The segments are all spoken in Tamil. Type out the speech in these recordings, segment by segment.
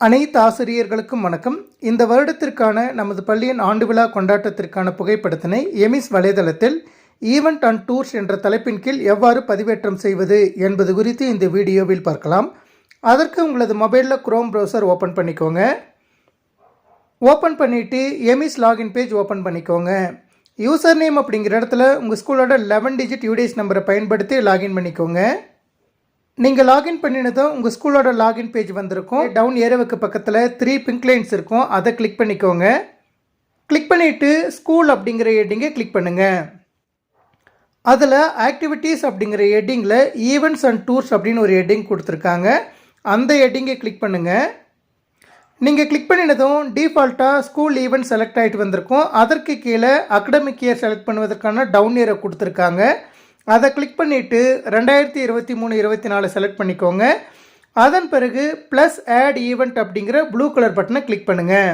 அனைத்து ஆசிரியர்களுக்கும் வணக்கம். இந்த வருடத்திற்கான நமது பள்ளியின் ஆண்டு விழா கொண்டாட்டத்திற்கான புகைப்படத்தினை எமிஸ் வலைதளத்தில் ஈவெண்ட் அண்ட் டூர்ஸ் என்ற தலைப்பின் கீழ் எவ்வாறு பதிவேற்றம் செய்வது என்பது குறித்து இந்த வீடியோவில் பார்க்கலாம். அதற்கு உங்களது மொபைலில் குரோம் ப்ரௌசர் ஓப்பன் பண்ணிக்கோங்க. ஓப்பன் பண்ணிவிட்டு எமிஸ் லாகின் பேஜ் ஓப்பன் பண்ணிக்கோங்க. யூசர் நேம் அப்படிங்கிற இடத்துல உங்கள் ஸ்கூலோட லெவன் டிஜிட் யூடிஎஸ் நம்பரை பயன்படுத்தி லாகின் பண்ணிக்கோங்க. நீங்கள் லாகின் பண்ணினதும் உங்கள் ஸ்கூலோட லாகின் பேஜ் வந்திருக்கும். டவுன் ஏரோவுக்கு பக்கத்தில் த்ரீ பிங்க் லைன்ஸ் இருக்கும். அதை கிளிக் பண்ணிக்கோங்க. கிளிக் பண்ணிவிட்டு ஸ்கூல் அப்படிங்கிற ஹெட்டிங்கை கிளிக் பண்ணுங்கள் அதில் ஆக்டிவிட்டீஸ் அப்படிங்கிற ஹெட்டிங்கில் ஈவெண்ட்ஸ் அண்ட் டூர்ஸ் அப்படின்னு ஒரு ஹெட்டிங் கொடுத்துருக்காங்க. அந்த ஹெட்டிங்கை கிளிக் பண்ணுங்கள் நீங்கள் கிளிக் பண்ணினதும் டிஃபால்ட்டாக ஸ்கூல் ஈவெண்ட் செலக்ட் ஆகிட்டு வந்திருக்கும். அதற்கு கீழே அகடமிக் இயர் செலக்ட் பண்ணுவதற்கான டவுன் இயரை கொடுத்துருக்காங்க. அதை கிளிக் பண்ணிவிட்டு ரெண்டாயிரத்தி இருபத்தி மூணு இருபத்தி நாலு செலக்ட் பண்ணிக்கோங்க. அதன் பிறகு ப்ளஸ் ஆட் ஈவெண்ட் அப்படிங்கிற ப்ளூ கலர் பட்டனை கிளிக் பண்ணுங்கள்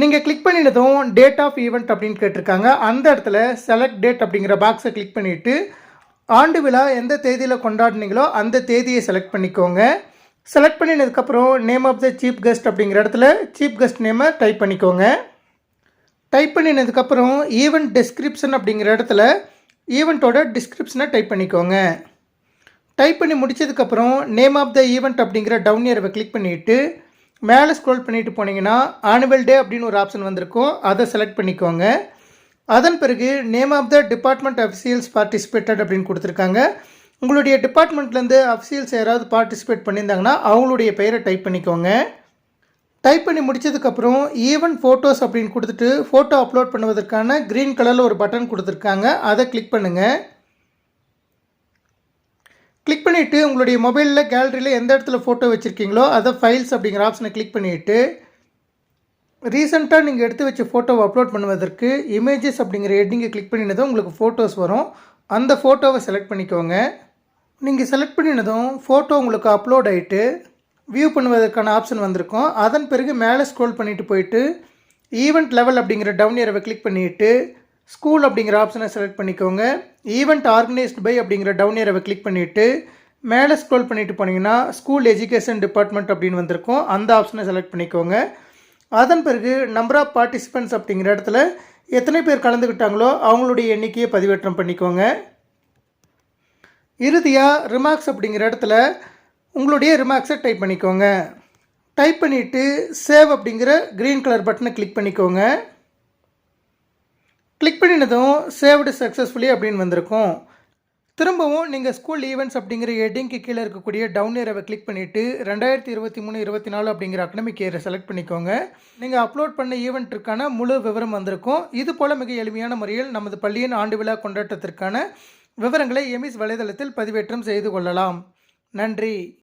நீங்கள் கிளிக் பண்ணினதும் டேட் ஆஃப் ஈவெண்ட் அப்படின்னு கேட்டிருக்காங்க. அந்த இடத்துல செலக்ட் டேட் அப்படிங்கிற பாக்ஸை கிளிக் பண்ணிவிட்டு ஆண்டு விழா எந்த தேதியில் கொண்டாடினீங்களோ அந்த தேதியை செலக்ட் பண்ணிக்கோங்க. Select பண்ணினதுக்கப்புறம் name of the chief guest அப்படிங்கிற இடத்துல சீஃப் கெஸ்ட் நேமை டைப் பண்ணிக்கோங்க. டைப் பண்ணினதுக்கப்புறம் ஈவெண்ட் டெஸ்கிரிப்ஷன் அப்படிங்கிற இடத்துல ஈவெண்ட்டோட டிஸ்கிரிப்ஷனை டைப் பண்ணிக்கோங்க. டைப் பண்ணி முடிச்சதுக்கப்புறம் நேம் ஆஃப் த ஈவெண்ட் அப்படிங்கிற டவுன் இயரை கிளிக் பண்ணிவிட்டு மேலே ஸ்க்ரோல் பண்ணிவிட்டு போனீங்கன்னா ஆனுவல் டே அப்படின்னு ஒரு ஆப்ஷன் வந்திருக்கும். அதை செலக்ட் பண்ணிக்கோங்க. அதன் பிறகு name of the department officials participated அப்படின்னு கொடுத்துருக்காங்க. உங்களுடைய டிபார்ட்மெண்ட்லேருந்து அஃபிஷியல்ஸ் யாராவது பார்ட்டிசிபேட் பண்ணியிருந்தாங்கன்னா அவங்களுடைய பெயரை டைப் பண்ணிக்கோங்க. டைப் பண்ணி முடிச்சதுக்கப்புறம் ஈவன் ஃபோட்டோஸ் அப்படின்னு கொடுத்துட்டு ஃபோட்டோ அப்லோட் பண்ணுவதற்கான க்ரீன் கலரில் ஒரு பட்டன் கொடுத்துருக்காங்க. அதை கிளிக் பண்ணுங்கள் கிளிக் பண்ணிவிட்டு உங்களுடைய மொபைலில் கேலரியில் எந்த இடத்துல ஃபோட்டோ வச்சுருக்கீங்களோ அதை ஃபைல்ஸ் அப்படிங்கிற ஆப்ஷனை கிளிக் பண்ணிவிட்டு ரீசெண்டாக நீங்கள் எடுத்து வச்ச ஃபோட்டோவை அப்லோட் பண்ணுவதற்கு இமேஜஸ் அப்படிங்கிற ஹெட்டிங்கை கிளிக் பண்ணினதும் உங்களுக்கு ஃபோட்டோஸ் வரும். அந்த ஃபோட்டோவை செலக்ட் பண்ணிக்கோங்க. நீங்கள் செலக்ட் பண்ணினதும் ஃபோட்டோ உங்களுக்கு அப்லோட் ஆகிட்டு வியூ பண்ணுவதற்கான ஆப்ஷன் வந்திருக்கும். அதன் பிறகு மேலே ஸ்க்ரோல் பண்ணிட்டு போயிட்டு ஈவெண்ட் லெவல் அப்படிங்கிற டவுன் ஏரவை கிளிக் பண்ணிவிட்டு ஸ்கூல் அப்படிங்கிற ஆப்ஷனை செலக்ட் பண்ணிக்கோங்க. ஈவெண்ட் ஆர்கனைஸ்டு பை அப்படிங்கிற டவுன் ஏரவை கிளிக் பண்ணிவிட்டு மேலே ஸ்க்ரோல் பண்ணிவிட்டு போனீங்கன்னா ஸ்கூல் எஜுகேஷன் டிபார்ட்மெண்ட் அப்படின்னு வந்திருக்கும். அந்த ஆப்ஷனை செலக்ட் பண்ணிக்கோங்க. அதன் பிறகு நம்பர் ஆஃப் பார்ட்டிசிபெண்ட்ஸ் அப்படிங்கிற இடத்துல எத்தனை பேர் கலந்துக்கிட்டாங்களோ அவங்களுடைய எண்ணிக்கையை பதிவேற்றம் பண்ணிக்கோங்க. இறுதியாக ரிமார்க்ஸ் அப்படிங்கிற இடத்துல உங்களுடைய ரிமார்க்ஸை டைப் பண்ணிக்கோங்க. டைப் பண்ணிவிட்டு சேவ் அப்படிங்கிற க்ரீன் கலர் பட்டனை கிளிக் பண்ணிக்கோங்க. கிளிக் பண்ணினதும் சேவ்டு சக்ஸஸ்ஃபுல்லி அப்படின்னு வந்திருக்கும். திரும்பவும் நீங்கள் ஸ்கூல் ஈவெண்ட்ஸ் அப்படிங்கிற ஹெட்டிங்க்கு கீழே இருக்கக்கூடிய டவுன் ஏரவை கிளிக் பண்ணிவிட்டு ரெண்டாயிரத்தி இருபத்தி மூணு இருபத்தி நாலு அப்படிங்கிற அகடமிக் இயரை செலக்ட் பண்ணிக்கோங்க. நீங்கள் அப்லோட் பண்ண ஈவெண்ட்டிற்கான முழு விவரம் வந்திருக்கும். இது போல் மிக எளிமையான முறையில் நமது பள்ளியின் ஆண்டு விழா கொண்டாட்டத்திற்கான விவரங்களை எமிஸ் வலைதளத்தில் பதிவேற்றம் செய்து கொள்ளலாம். நன்றி.